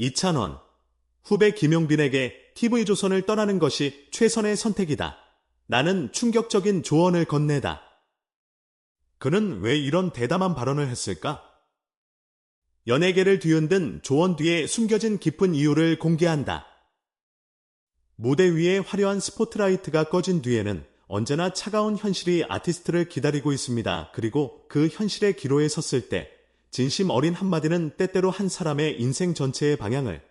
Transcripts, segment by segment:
2,000원. 후배 김용빈에게 TV조선을 떠나는 것이 최선의 선택이다. 나는 충격적인 조언을 건네다. 그는 왜 이런 대담한 발언을 했을까? 연예계를 뒤흔든 조언 뒤에 숨겨진 깊은 이유를 공개한다. 무대 위에 화려한 스포트라이트가 꺼진 뒤에는 언제나 차가운 현실이 아티스트를 기다리고 있습니다. 그리고 그 현실의 기로에 섰을 때 진심 어린 한마디는 때때로 한 사람의 인생 전체의 방향을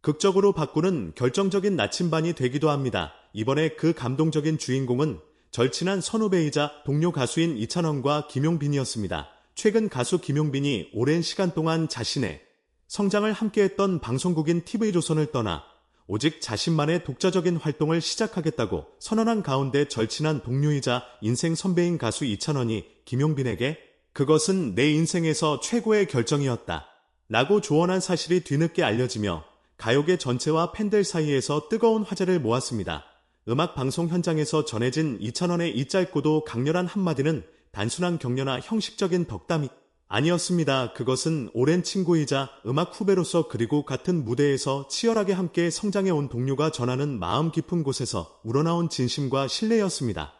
극적으로 바꾸는 결정적인 나침반이 되기도 합니다. 이번에 그 감동적인 주인공은 절친한 선후배이자 동료 가수인 이찬원과 김용빈이었습니다. 최근 가수 김용빈이 오랜 시간 동안 자신의 성장을 함께했던 방송국인 TV조선을 떠나 오직 자신만의 독자적인 활동을 시작하겠다고 선언한 가운데 절친한 동료이자 인생 선배인 가수 이찬원이 김용빈에게 그것은 내 인생에서 최고의 결정이었다. 라고 조언한 사실이 뒤늦게 알려지며 가요계 전체와 팬들 사이에서 뜨거운 화제를 모았습니다. 음악 방송 현장에서 전해진 이찬원의 이 짧고도 강렬한 한마디는 단순한 격려나 형식적인 덕담이 아니었습니다. 그것은 오랜 친구이자 음악 후배로서 그리고 같은 무대에서 치열하게 함께 성장해 온 동료가 전하는 마음 깊은 곳에서 우러나온 진심과 신뢰였습니다.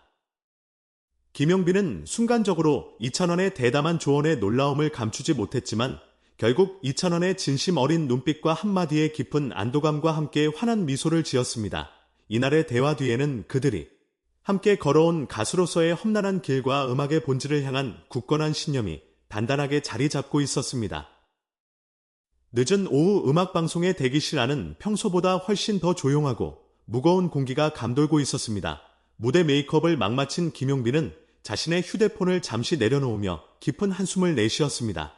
김용빈은 순간적으로 이찬원의 대담한 조언에 놀라움을 감추지 못했지만 결국 이찬원의 진심 어린 눈빛과 한마디의 깊은 안도감과 함께 환한 미소를 지었습니다. 이날의 대화 뒤에는 그들이 함께 걸어온 가수로서의 험난한 길과 음악의 본질을 향한 굳건한 신념이 단단하게 자리 잡고 있었습니다. 늦은 오후 음악방송의 대기실 안은 평소보다 훨씬 더 조용하고 무거운 공기가 감돌고 있었습니다. 무대 메이크업을 막 마친 김용빈은 자신의 휴대폰을 잠시 내려놓으며 깊은 한숨을 내쉬었습니다.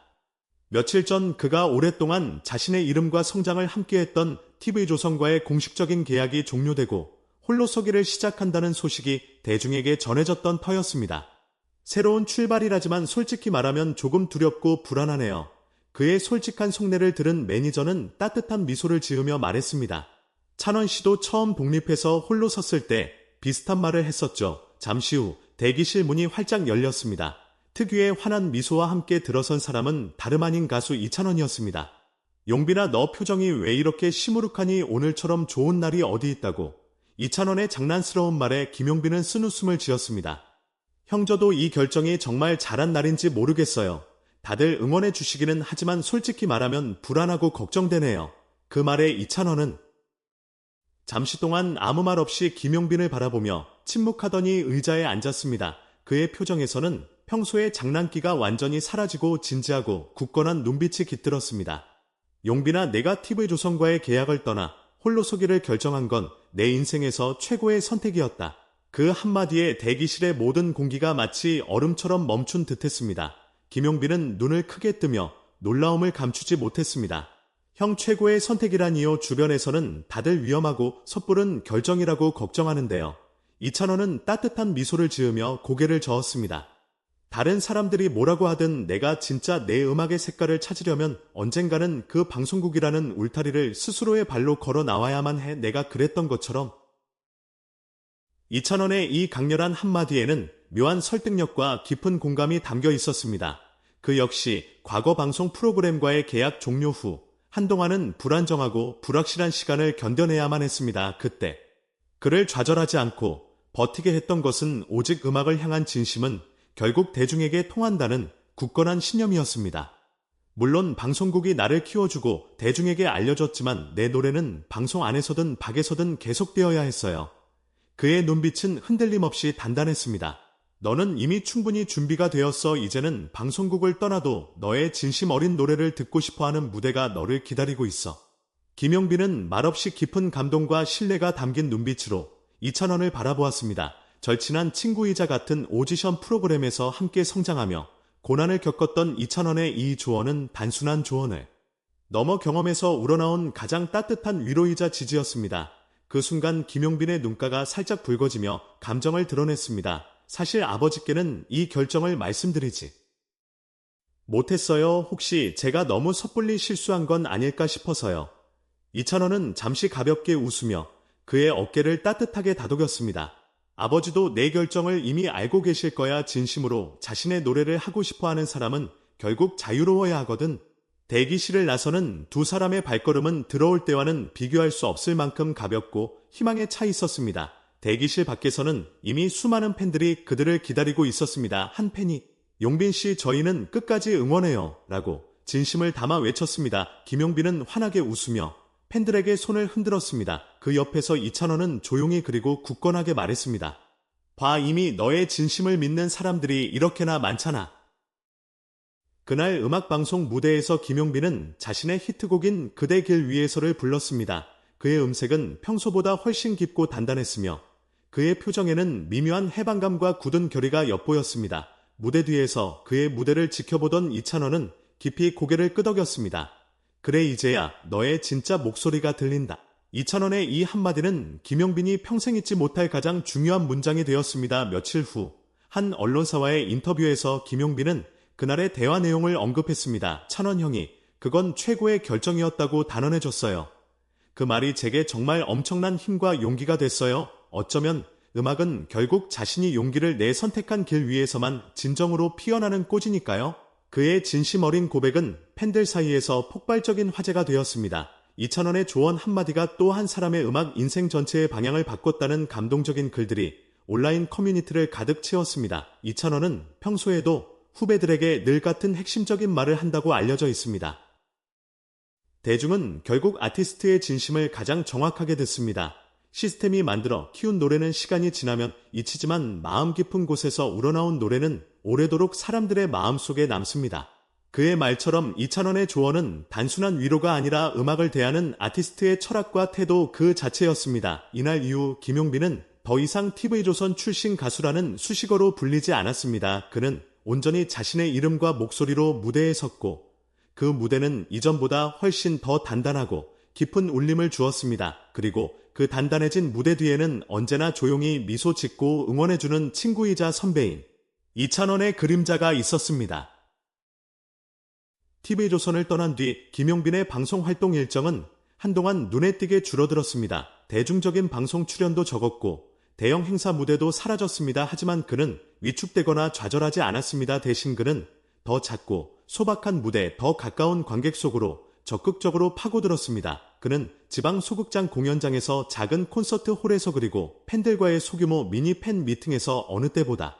며칠 전 그가 오랫동안 자신의 이름과 성장을 함께했던 TV조선과의 공식적인 계약이 종료되고 홀로 서기를 시작한다는 소식이 대중에게 전해졌던 터였습니다. 새로운 출발이라지만 솔직히 말하면 조금 두렵고 불안하네요. 그의 솔직한 속내를 들은 매니저는 따뜻한 미소를 지으며 말했습니다. 찬원 씨도 처음 독립해서 홀로 섰을 때 비슷한 말을 했었죠. 잠시 후 대기실 문이 활짝 열렸습니다. 특유의 환한 미소와 함께 들어선 사람은 다름 아닌 가수 이찬원이었습니다. 용빈아 너 표정이 왜 이렇게 시무룩하니 오늘처럼 좋은 날이 어디 있다고. 이찬원의 장난스러운 말에 김용빈은 쓴웃음을 지었습니다. 형저도 이 결정이 정말 잘한 날인지 모르겠어요. 다들 응원해 주시기는 하지만 솔직히 말하면 불안하고 걱정되네요. 그 말에 이찬원은 잠시 동안 아무 말 없이 김용빈을 바라보며 침묵하더니 의자에 앉았습니다. 그의 표정에서는 평소의 장난기가 완전히 사라지고 진지하고 굳건한 눈빛이 깃들었습니다. 용빈아 내가 TV조선과의 계약을 떠나 홀로 서기를 결정한 건 내 인생에서 최고의 선택이었다. 그 한마디에 대기실의 모든 공기가 마치 얼음처럼 멈춘 듯했습니다. 김용빈은 눈을 크게 뜨며 놀라움을 감추지 못했습니다. 형 최고의 선택이라니요 주변에서는 다들 위험하고 섣부른 결정이라고 걱정하는데요. 이찬원은 따뜻한 미소를 지으며 고개를 저었습니다. 다른 사람들이 뭐라고 하든 내가 진짜 내 음악의 색깔을 찾으려면 언젠가는 그 방송국이라는 울타리를 스스로의 발로 걸어 나와야만 해 내가 그랬던 것처럼 이찬원의 이 강렬한 한마디에는 묘한 설득력과 깊은 공감이 담겨 있었습니다. 그 역시 과거 방송 프로그램과의 계약 종료 후 한동안은 불안정하고 불확실한 시간을 견뎌내야만 했습니다. 그때 그를 좌절하지 않고 버티게 했던 것은 오직 음악을 향한 진심은 결국 대중에게 통한다는 굳건한 신념이었습니다. 물론 방송국이 나를 키워주고 대중에게 알려줬지만 내 노래는 방송 안에서든 밖에서든 계속되어야 했어요. 그의 눈빛은 흔들림 없이 단단했습니다. 너는 이미 충분히 준비가 되었어. 이제는 방송국을 떠나도 너의 진심 어린 노래를 듣고 싶어 하는 무대가 너를 기다리고 있어. 김용빈은 말없이 깊은 감동과 신뢰가 담긴 눈빛으로 이찬원을 바라보았습니다. 절친한 친구이자 같은 오디션 프로그램에서 함께 성장하며 고난을 겪었던 이찬원의 이 조언은 단순한 조언을 넘어 경험에서 우러나온 가장 따뜻한 위로이자 지지였습니다. 그 순간 김용빈의 눈가가 살짝 붉어지며 감정을 드러냈습니다. 사실 아버지께는 이 결정을 말씀드리지 못했어요. 혹시 제가 너무 섣불리 실수한 건 아닐까 싶어서요. 이찬원은 잠시 가볍게 웃으며 그의 어깨를 따뜻하게 다독였습니다. 아버지도 내 결정을 이미 알고 계실 거야 진심으로 자신의 노래를 하고 싶어 하는 사람은 결국 자유로워야 하거든. 대기실을 나서는 두 사람의 발걸음은 들어올 때와는 비교할 수 없을 만큼 가볍고 희망에 차 있었습니다. 대기실 밖에서는 이미 수많은 팬들이 그들을 기다리고 있었습니다. 한 팬이 용빈 씨 저희는 끝까지 응원해요 라고 진심을 담아 외쳤습니다. 김용빈은 환하게 웃으며 팬들에게 손을 흔들었습니다. 그 옆에서 이찬원은 조용히 그리고 굳건하게 말했습니다. 봐 이미 너의 진심을 믿는 사람들이 이렇게나 많잖아. 그날 음악방송 무대에서 김용빈은 자신의 히트곡인 그대 길 위에서를 불렀습니다. 그의 음색은 평소보다 훨씬 깊고 단단했으며 그의 표정에는 미묘한 해방감과 굳은 결의가 엿보였습니다. 무대 뒤에서 그의 무대를 지켜보던 이찬원은 깊이 고개를 끄덕였습니다. 그래 이제야 너의 진짜 목소리가 들린다. 이찬원의 이 한마디는 김용빈이 평생 잊지 못할 가장 중요한 문장이 되었습니다. 며칠 후 한 언론사와의 인터뷰에서 김용빈은 그날의 대화 내용을 언급했습니다. 찬원 형이 그건 최고의 결정이었다고 단언해줬어요. 그 말이 제게 정말 엄청난 힘과 용기가 됐어요. 어쩌면 음악은 결국 자신이 용기를 내 선택한 길 위에서만 진정으로 피어나는 꽃이니까요. 그의 진심 어린 고백은 팬들 사이에서 폭발적인 화제가 되었습니다. 이찬원의 조언 한마디가 또 한 사람의 음악 인생 전체의 방향을 바꿨다는 감동적인 글들이 온라인 커뮤니티를 가득 채웠습니다. 이찬원은 평소에도 후배들에게 늘 같은 핵심적인 말을 한다고 알려져 있습니다. 대중은 결국 아티스트의 진심을 가장 정확하게 듣습니다. 시스템이 만들어 키운 노래는 시간이 지나면 잊히지만 마음 깊은 곳에서 우러나온 노래는 오래도록 사람들의 마음속에 남습니다. 그의 말처럼 이찬원의 조언은 단순한 위로가 아니라 음악을 대하는 아티스트의 철학과 태도 그 자체였습니다. 이날 이후 김용빈은 더 이상 TV조선 출신 가수라는 수식어로 불리지 않았습니다. 그는 온전히 자신의 이름과 목소리로 무대에 섰고 그 무대는 이전보다 훨씬 더 단단하고 깊은 울림을 주었습니다. 그리고 그 단단해진 무대 뒤에는 언제나 조용히 미소 짓고 응원해주는 친구이자 선배인 이찬원의 그림자가 있었습니다. TV조선을 떠난 뒤 김용빈의 방송 활동 일정은 한동안 눈에 띄게 줄어들었습니다. 대중적인 방송 출연도 적었고 대형 행사 무대도 사라졌습니다. 하지만 그는 위축되거나 좌절하지 않았습니다. 대신 그는 더 작고 소박한 무대, 더 가까운 관객 속으로 적극적으로 파고들었습니다. 그는 지방 소극장 공연장에서 작은 콘서트 홀에서 그리고 팬들과의 소규모 미니 팬 미팅에서 어느 때보다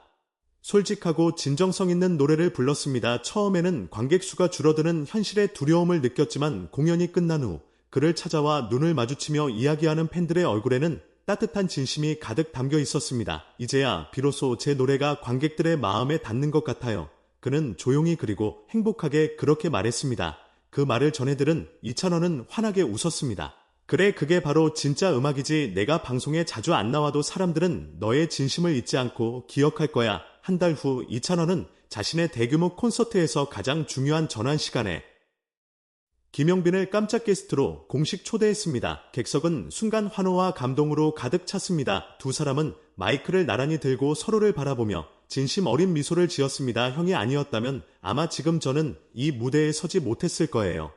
솔직하고 진정성 있는 노래를 불렀습니다. 처음에는 관객 수가 줄어드는 현실의 두려움을 느꼈지만 공연이 끝난 후 그를 찾아와 눈을 마주치며 이야기하는 팬들의 얼굴에는 따뜻한 진심이 가득 담겨 있었습니다. 이제야 비로소 제 노래가 관객들의 마음에 닿는 것 같아요. 그는 조용히 그리고 행복하게 그렇게 말했습니다. 그 말을 전해들은 이찬원은 환하게 웃었습니다. 그래 그게 바로 진짜 음악이지 내가 방송에 자주 안 나와도 사람들은 너의 진심을 잊지 않고 기억할 거야. 한 달 후 이찬원은 자신의 대규모 콘서트에서 가장 중요한 전환 시간에 김영빈을 깜짝 게스트로 공식 초대했습니다. 객석은 순간 환호와 감동으로 가득 찼습니다. 두 사람은 마이크를 나란히 들고 서로를 바라보며 진심 어린 미소를 지었습니다. 형이 아니었다면 아마 지금 저는 이 무대에 서지 못했을 거예요.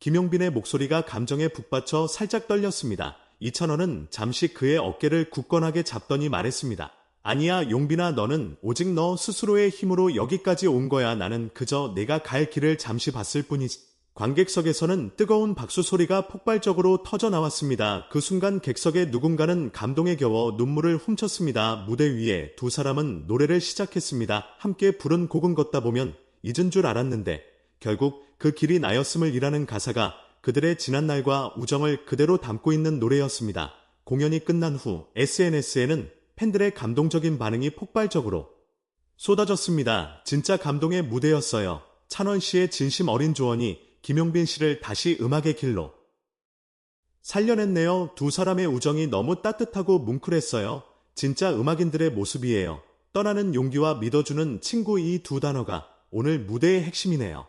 김용빈의 목소리가 감정에 북받쳐 살짝 떨렸습니다. 이찬원은 잠시 그의 어깨를 굳건하게 잡더니 말했습니다. 아니야, 용빈아, 너는 오직 너 스스로의 힘으로 여기까지 온 거야. 나는 그저 내가 갈 길을 잠시 봤을 뿐이지. 관객석에서는 뜨거운 박수 소리가 폭발적으로 터져 나왔습니다. 그 순간 객석의 누군가는 감동에 겨워 눈물을 훔쳤습니다. 무대 위에 두 사람은 노래를 시작했습니다. 함께 부른 곡은 걷다 보면 잊은 줄 알았는데 결국 그 길이 나였음을 이라는 가사가 그들의 지난 날과 우정을 그대로 담고 있는 노래였습니다. 공연이 끝난 후 SNS에는 팬들의 감동적인 반응이 폭발적으로 쏟아졌습니다. 진짜 감동의 무대였어요. 찬원 씨의 진심 어린 조언이 김용빈 씨를 다시 음악의 길로 살려냈네요. 두 사람의 우정이 너무 따뜻하고 뭉클했어요. 진짜 음악인들의 모습이에요. 떠나는 용기와 믿어주는 친구 이 두 단어가 오늘 무대의 핵심이네요.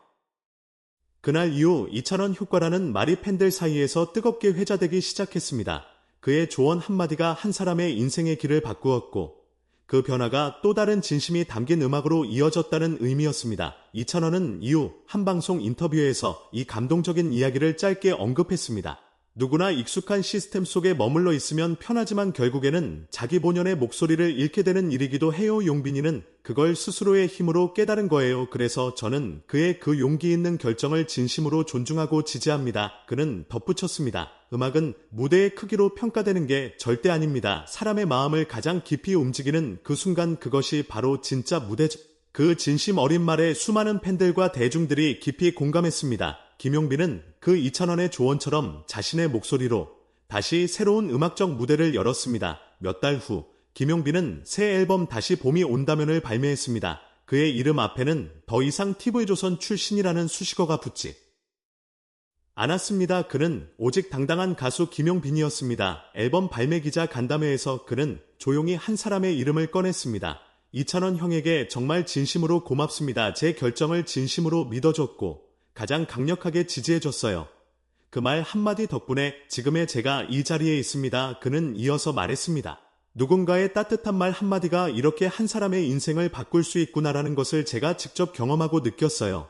그날 이후 이찬원 효과라는 말이 팬들 사이에서 뜨겁게 회자되기 시작했습니다. 그의 조언 한마디가 한 사람의 인생의 길을 바꾸었고 그 변화가 또 다른 진심이 담긴 음악으로 이어졌다는 의미였습니다. 이찬원은 이후 한 방송 인터뷰에서 이 감동적인 이야기를 짧게 언급했습니다. 누구나 익숙한 시스템 속에 머물러 있으면 편하지만 결국에는 자기 본연의 목소리를 잃게 되는 일이기도 해요. 용빈이는 그걸 스스로의 힘으로 깨달은 거예요. 그래서 저는 그의 그 용기 있는 결정을 진심으로 존중하고 지지합니다. 그는 덧붙였습니다. 음악은 무대의 크기로 평가되는 게 절대 아닙니다. 사람의 마음을 가장 깊이 움직이는 그 순간 그것이 바로 진짜 무대죠. 그 진심 어린 말에 수많은 팬들과 대중들이 깊이 공감했습니다. 김용빈은 그 2,000원의 조언처럼 자신의 목소리로 다시 새로운 음악적 무대를 열었습니다. 몇 달 후, 김용빈은 새 앨범 다시 봄이 온다면을 발매했습니다. 그의 이름 앞에는 더 이상 TV조선 출신이라는 수식어가 붙지 않았습니다. 그는 오직 당당한 가수 김용빈이었습니다. 앨범 발매 기자 간담회에서 그는 조용히 한 사람의 이름을 꺼냈습니다. 이찬원 형에게 정말 진심으로 고맙습니다. 제 결정을 진심으로 믿어줬고 가장 강력하게 지지해줬어요. 그 말 한마디 덕분에 지금의 제가 이 자리에 있습니다. 그는 이어서 말했습니다. 누군가의 따뜻한 말 한마디가 이렇게 한 사람의 인생을 바꿀 수 있구나라는 것을 제가 직접 경험하고 느꼈어요.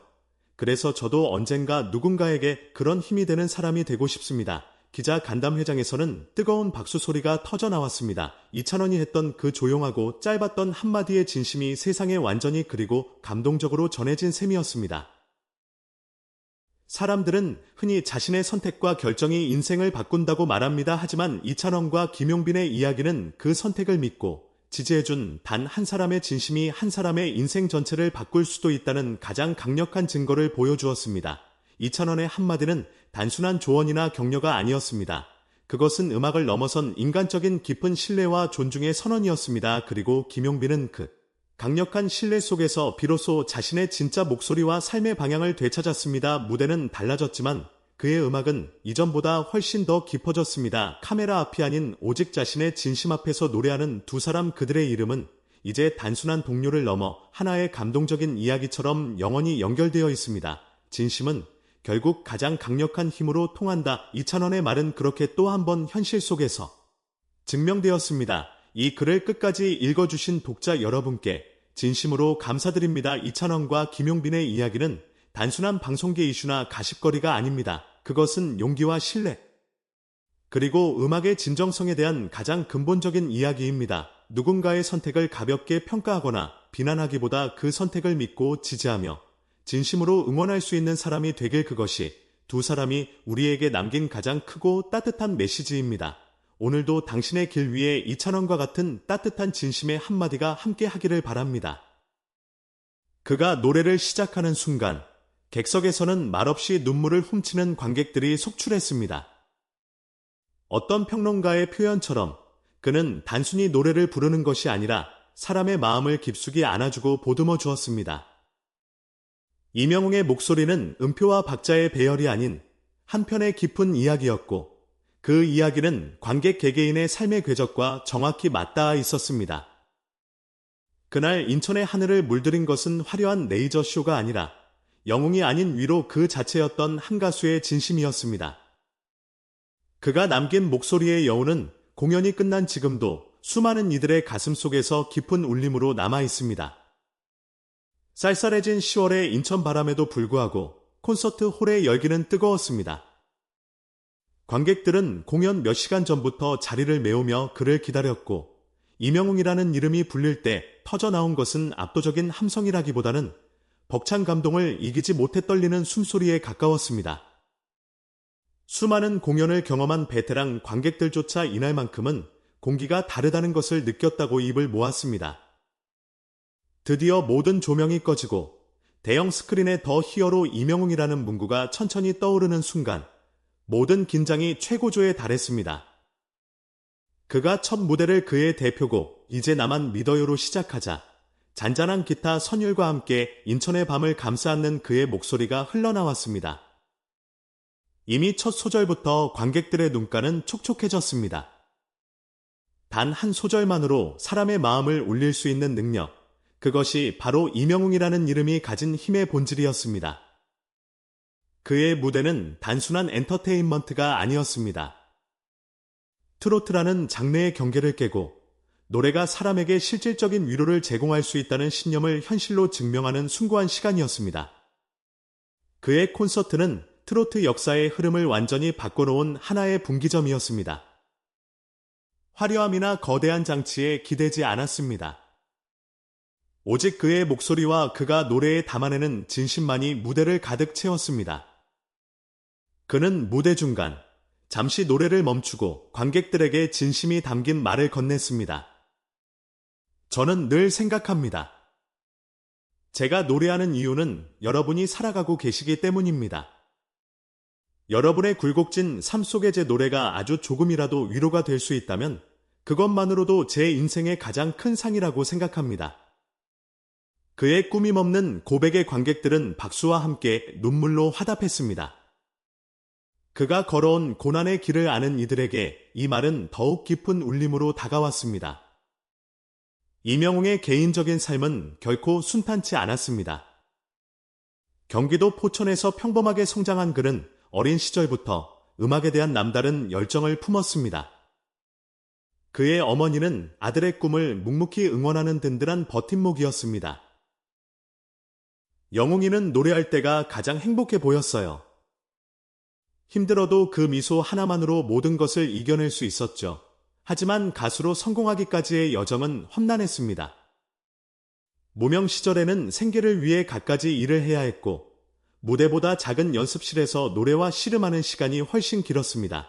그래서 저도 언젠가 누군가에게 그런 힘이 되는 사람이 되고 싶습니다. 기자 간담회장에서는 뜨거운 박수 소리가 터져 나왔습니다. 이찬원이 했던 그 조용하고 짧았던 한마디의 진심이 세상에 완전히 그리고 감동적으로 전해진 셈이었습니다. 사람들은 흔히 자신의 선택과 결정이 인생을 바꾼다고 말합니다. 하지만 이찬원과 김용빈의 이야기는 그 선택을 믿고 지지해준 단 한 사람의 진심이 한 사람의 인생 전체를 바꿀 수도 있다는 가장 강력한 증거를 보여주었습니다. 이찬원의 한마디는 단순한 조언이나 격려가 아니었습니다. 그것은 음악을 넘어선 인간적인 깊은 신뢰와 존중의 선언이었습니다. 그리고 김용빈은 그 강력한 신뢰 속에서 비로소 자신의 진짜 목소리와 삶의 방향을 되찾았습니다. 무대는 달라졌지만 그의 음악은 이전보다 훨씬 더 깊어졌습니다. 카메라 앞이 아닌 오직 자신의 진심 앞에서 노래하는 두 사람 그들의 이름은 이제 단순한 동료를 넘어 하나의 감동적인 이야기처럼 영원히 연결되어 있습니다. 진심은 결국 가장 강력한 힘으로 통한다. 이찬원의 말은 그렇게 또 한 번 현실 속에서 증명되었습니다. 이 글을 끝까지 읽어주신 독자 여러분께 진심으로 감사드립니다. 이찬원과 김용빈의 이야기는 단순한 방송계 이슈나 가십거리가 아닙니다. 그것은 용기와 신뢰, 그리고 음악의 진정성에 대한 가장 근본적인 이야기입니다. 누군가의 선택을 가볍게 평가하거나 비난하기보다 그 선택을 믿고 지지하며 진심으로 응원할 수 있는 사람이 되길 그것이 두 사람이 우리에게 남긴 가장 크고 따뜻한 메시지입니다. 오늘도 당신의 길 위에 이찬원과 같은 따뜻한 진심의 한마디가 함께 하기를 바랍니다. 그가 노래를 시작하는 순간 객석에서는 말없이 눈물을 훔치는 관객들이 속출했습니다. 어떤 평론가의 표현처럼 그는 단순히 노래를 부르는 것이 아니라 사람의 마음을 깊숙이 안아주고 보듬어 주었습니다. 이명웅의 목소리는 음표와 박자의 배열이 아닌 한편의 깊은 이야기였고 그 이야기는 관객 개개인의 삶의 궤적과 정확히 맞닿아 있었습니다. 그날 인천의 하늘을 물들인 것은 화려한 레이저 쇼가 아니라 영웅이 아닌 위로 그 자체였던 한 가수의 진심이었습니다. 그가 남긴 목소리의 여운은 공연이 끝난 지금도 수많은 이들의 가슴 속에서 깊은 울림으로 남아 있습니다. 쌀쌀해진 10월의 인천 바람에도 불구하고 콘서트 홀의 열기는 뜨거웠습니다. 관객들은 공연 몇 시간 전부터 자리를 메우며 그를 기다렸고 이명웅이라는 이름이 불릴 때 터져 나온 것은 압도적인 함성이라기보다는 벅찬 감동을 이기지 못해 떨리는 숨소리에 가까웠습니다. 수많은 공연을 경험한 베테랑 관객들조차 이날만큼은 공기가 다르다는 것을 느꼈다고 입을 모았습니다. 드디어 모든 조명이 꺼지고 대형 스크린에 더 히어로 이명웅이라는 문구가 천천히 떠오르는 순간 모든 긴장이 최고조에 달했습니다. 그가 첫 무대를 그의 대표곡 이제 나만 믿어요로 시작하자 잔잔한 기타 선율과 함께 인천의 밤을 감싸안는 그의 목소리가 흘러나왔습니다. 이미 첫 소절부터 관객들의 눈가는 촉촉해졌습니다. 단 한 소절만으로 사람의 마음을 울릴 수 있는 능력, 그것이 바로 이명웅이라는 이름이 가진 힘의 본질이었습니다. 그의 무대는 단순한 엔터테인먼트가 아니었습니다. 트로트라는 장르의 경계를 깨고 노래가 사람에게 실질적인 위로를 제공할 수 있다는 신념을 현실로 증명하는 숭고한 시간이었습니다. 그의 콘서트는 트로트 역사의 흐름을 완전히 바꿔놓은 하나의 분기점이었습니다. 화려함이나 거대한 장치에 기대지 않았습니다. 오직 그의 목소리와 그가 노래에 담아내는 진심만이 무대를 가득 채웠습니다. 그는 무대 중간, 잠시 노래를 멈추고 관객들에게 진심이 담긴 말을 건넸습니다. 저는 늘 생각합니다. 제가 노래하는 이유는 여러분이 살아가고 계시기 때문입니다. 여러분의 굴곡진 삶 속의 제 노래가 아주 조금이라도 위로가 될 수 있다면 그것만으로도 제 인생의 가장 큰 상이라고 생각합니다. 그의 꾸밈 없는 고백의 관객들은 박수와 함께 눈물로 화답했습니다. 그가 걸어온 고난의 길을 아는 이들에게 이 말은 더욱 깊은 울림으로 다가왔습니다. 이명웅의 개인적인 삶은 결코 순탄치 않았습니다. 경기도 포천에서 평범하게 성장한 그는 어린 시절부터 음악에 대한 남다른 열정을 품었습니다. 그의 어머니는 아들의 꿈을 묵묵히 응원하는 든든한 버팀목이었습니다. 영웅이는 노래할 때가 가장 행복해 보였어요. 힘들어도 그 미소 하나만으로 모든 것을 이겨낼 수 있었죠. 하지만 가수로 성공하기까지의 여정은 험난했습니다. 무명 시절에는 생계를 위해 갖가지 일을 해야 했고, 무대보다 작은 연습실에서 노래와 씨름하는 시간이 훨씬 길었습니다.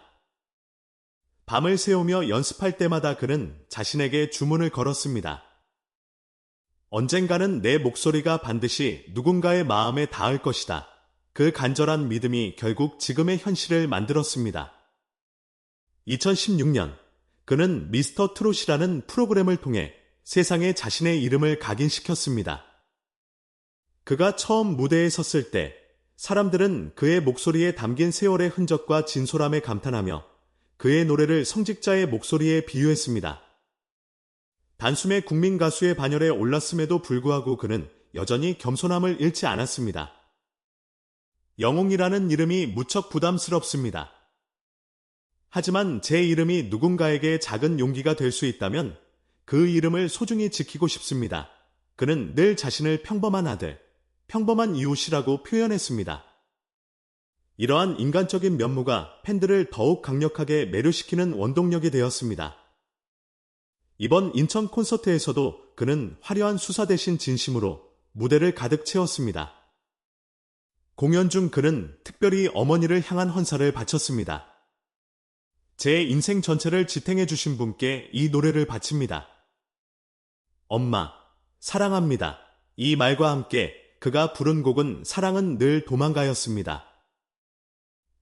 밤을 새우며 연습할 때마다 그는 자신에게 주문을 걸었습니다. 언젠가는 내 목소리가 반드시 누군가의 마음에 닿을 것이다. 그 간절한 믿음이 결국 지금의 현실을 만들었습니다. 2016년 그는 미스터 트롯이라는 프로그램을 통해 세상에 자신의 이름을 각인시켰습니다. 그가 처음 무대에 섰을 때 사람들은 그의 목소리에 담긴 세월의 흔적과 진솔함에 감탄하며 그의 노래를 성직자의 목소리에 비유했습니다. 단숨에 국민 가수의 반열에 올랐음에도 불구하고 그는 여전히 겸손함을 잃지 않았습니다. 영웅이라는 이름이 무척 부담스럽습니다. 하지만 제 이름이 누군가에게 작은 용기가 될 수 있다면 그 이름을 소중히 지키고 싶습니다. 그는 늘 자신을 평범한 아들, 평범한 이웃이라고 표현했습니다. 이러한 인간적인 면모가 팬들을 더욱 강력하게 매료시키는 원동력이 되었습니다. 이번 인천 콘서트에서도 그는 화려한 수사 대신 진심으로 무대를 가득 채웠습니다. 공연 중 그는 특별히 어머니를 향한 헌사를 바쳤습니다. 제 인생 전체를 지탱해 주신 분께 이 노래를 바칩니다. 엄마, 사랑합니다. 이 말과 함께 그가 부른 곡은 사랑은 늘 도망가였습니다.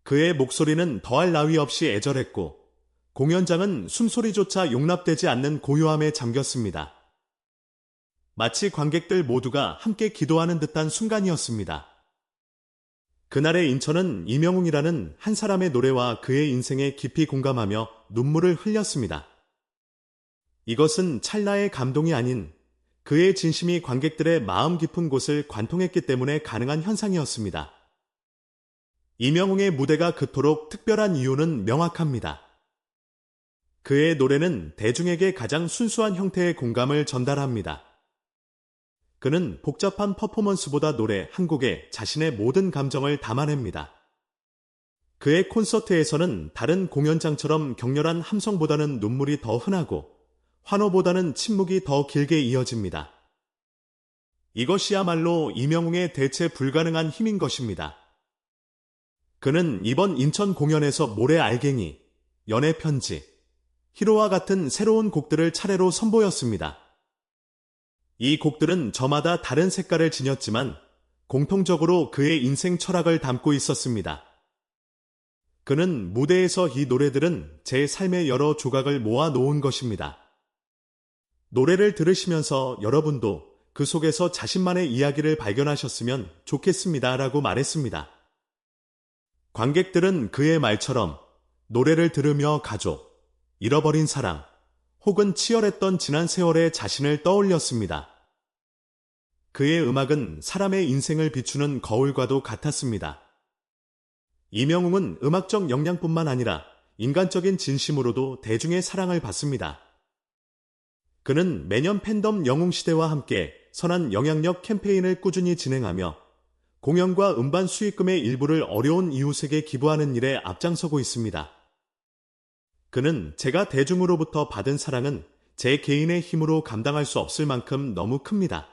그의 목소리는 더할 나위 없이 애절했고 공연장은 숨소리조차 용납되지 않는 고요함에 잠겼습니다. 마치 관객들 모두가 함께 기도하는 듯한 순간이었습니다. 그날의 인천은 이명웅이라는 한 사람의 노래와 그의 인생에 깊이 공감하며 눈물을 흘렸습니다. 이것은 찰나의 감동이 아닌 그의 진심이 관객들의 마음 깊은 곳을 관통했기 때문에 가능한 현상이었습니다. 이명웅의 무대가 그토록 특별한 이유는 명확합니다. 그의 노래는 대중에게 가장 순수한 형태의 공감을 전달합니다. 그는 복잡한 퍼포먼스보다 노래 한 곡에 자신의 모든 감정을 담아냅니다. 그의 콘서트에서는 다른 공연장처럼 격렬한 함성보다는 눈물이 더 흔하고 환호보다는 침묵이 더 길게 이어집니다. 이것이야말로 이명웅의 대체 불가능한 힘인 것입니다. 그는 이번 인천 공연에서 모래 알갱이, 연애 편지, 히로와 같은 새로운 곡들을 차례로 선보였습니다. 이 곡들은 저마다 다른 색깔을 지녔지만 공통적으로 그의 인생 철학을 담고 있었습니다. 그는 무대에서 이 노래들은 제 삶의 여러 조각을 모아 놓은 것입니다. 노래를 들으시면서 여러분도 그 속에서 자신만의 이야기를 발견하셨으면 좋겠습니다. 라고 말했습니다. 관객들은 그의 말처럼 노래를 들으며 가족, 잃어버린 사랑, 혹은 치열했던 지난 세월의 자신을 떠올렸습니다. 그의 음악은 사람의 인생을 비추는 거울과도 같았습니다. 이명웅은 음악적 역량뿐만 아니라 인간적인 진심으로도 대중의 사랑을 받습니다. 그는 매년 팬덤 영웅시대와 함께 선한 영향력 캠페인을 꾸준히 진행하며 공연과 음반 수익금의 일부를 어려운 이웃에게 기부하는 일에 앞장서고 있습니다. 그는 제가 대중으로부터 받은 사랑은 제 개인의 힘으로 감당할 수 없을 만큼 너무 큽니다.